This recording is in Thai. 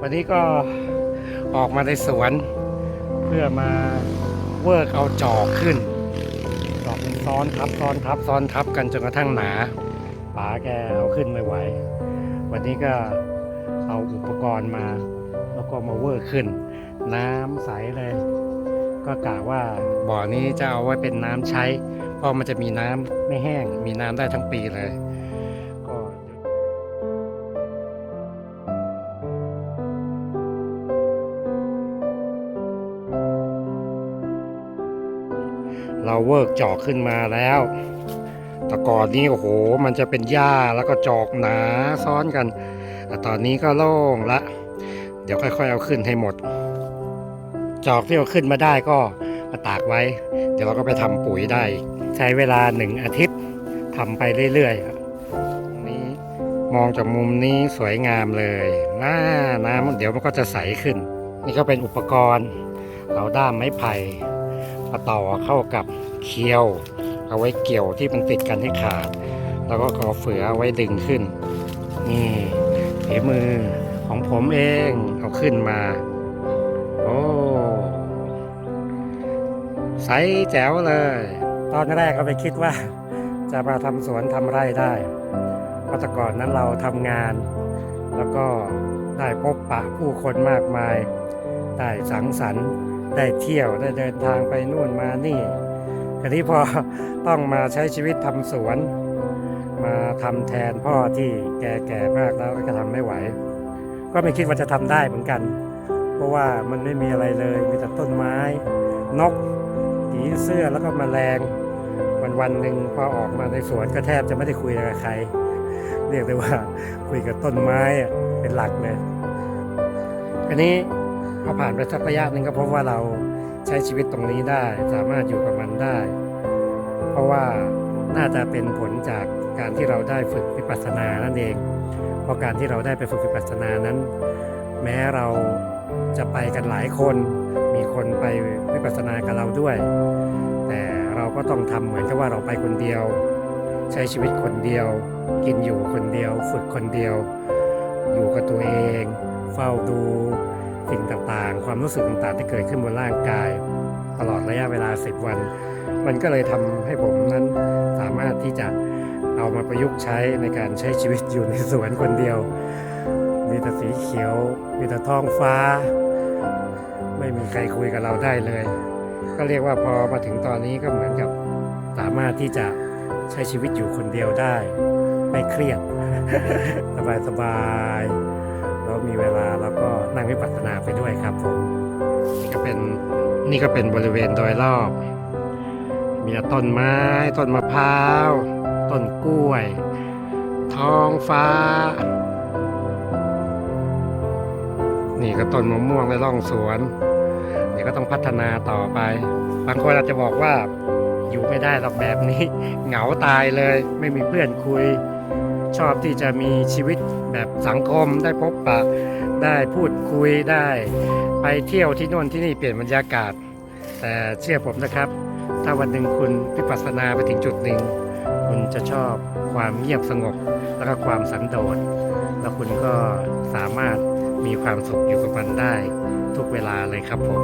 วันนี้ก็ออกมาในสวน เพื่อมาเวิร์กเอาจอกขึ้นจอกมันซ้อนทับซ้อนทับซ้อนทับกันจนกระทั่งหนาป๋าแกเอาขึ้นไม่ไหว วันนี้ก็เอาอุปกรณ์มา แล้วก็มาเวิร์กขึ้น น้ำใสเลย ก็กะว่าบ่อนี้จะเอาไว้เป็นน้ำใช้ เพราะมันจะมีน้ำไม่แห้ง มีน้ำได้ทั้งปีเลย เราเวิร์กจอกขึ้นมาแล้ว แต่ก่อนนี้โอ้โห มันจะเป็นหญ้าแล้วก็จอกหนาซ้อนกันแต่ตอนนี้ก็โล่งละ เดี๋ยวค่อยๆเอาขึ้นให้หมด จอกที่เอาขึ้นมาได้ก็มาตากไว้ เดี๋ยวเราก็ไปทำปุ๋ยได้ ใช้เวลาหนึ่งอาทิตย์ทำไปเรื่อยๆครับนี้มองจากมุมนี้สวยงามเลยน้าน้ำเดี๋ยวมันก็จะใสขึ้น นี่ก็เป็นอุปกรณ์ เราด้ามไม้ไผ่าต่อเข้ากับเคียว เอาไว้เกี่ยวที่มันติดกันให้ขาด แล้วก็กอเฟือเอาไว้ดึงขึ้น นี่ฝีมือของผมเองเอาขึ้นมา โอ้ใสแจ๋วเลย ตอนแรกก็ไปคิดว่า จะมาทำสวนทำไร่ได้เพราะแต่ก่อนนั้นเราทำงาน แล้วก็ได้พบปะผู้คนมากมาย ได้สังสรรค์ ได้เที่ยวได้เดินทางไปนู่นมานี่ทีนี้พอต้องมาใช้ชีวิตทำสวน มาทำแทนพ่อที่แก่ๆมากแล้วก็ทำไม่ไหว ก็ไม่คิดว่าจะทำได้เหมือนกัน เพราะว่ามันไม่มีอะไรเลย มีแต่ต้นไม้ นกผีเสื้อแล้วก็แมลงวันวันหนึ่งพอออกมาในสวนก็แทบจะไม่ได้คุยกับใคร เรียกได้ว่าคุยกับต้นไม้เป็นหลักเลยอันนี้ พอผ่านไปสักระยะหนึ่งก็พบว่าเราใช้ชีวิตตรงนี้ได้ สามารถอยู่กับมันได้ เพราะว่าน่าจะเป็นผลจากการที่เราได้ฝึกวิปัสสนานั่นเอง เพราะการที่เราได้ไปฝึกวิปัสสนานั้น แม้เราจะไปกันหลายคน มีคนไปวิปัสสนากับเราด้วย แต่เราก็ต้องทำเหมือนกับว่าเราไปคนเดียว ใช้ชีวิตคนเดียว กินอยู่คนเดียว ฝึกคนเดียว อยู่กับตัวเอง เฝ้าดู สิ่งต่างๆ ความรู้สึกต่างๆ ที่เกิดขึ้นบนร่างกาย ตลอดระยะเวลา 10 วัน มันก็เลยทำให้ผมนั้นสามารถที่จะเอามาประยุกต์ใช้ในการใช้ชีวิตอยู่ในสวนคนเดียว มีแต่สีเขียว มีแต่ท้องฟ้า ไม่มีใครคุยกับเราได้เลย ก็เรียกว่าพอมาถึงตอนนี้ก็เหมือนกับสามารถที่จะใช้ชีวิตอยู่คนเดียวได้ ไม่เครียด สบายสบาย มีเวลาแล้วก็นั่งวิปัสสนาไปด้วยครับผมนี่ก็เป็นนี่ก็เป็นบริเวณโดยรอบ มีต่ต้นไม้ ต้นมะพร้าว ต้นกล้วย ท้องฟ้า นี่ก็ต้นมะม่วงในร่องสวนเดี๋ยวก็ต้องพัฒนาต่อไป บางคนอาจจะบอกว่าอยู่ไม่ได้หรอกแบบนี้ เหงาตายเลย ไม่มีเพื่อนคุย ชอบที่จะมีชีวิตแบบสังคมได้พบปะได้พูดคุยได้ ไปเที่ยวที่โน่นที่นี่เปลี่ยนบรรยากาศ แต่เชื่อผมนะครับ ถ้าวันหนึ่งคุณวิปัสสนาไปถึงจุดหนึ่ง คุณจะชอบความเงียบสงบ แล้วก็ความสันโดษแล้วคุณก็สามารถมีความสุขอยู่กับมันได้ ทุกเวลาเลยครับผม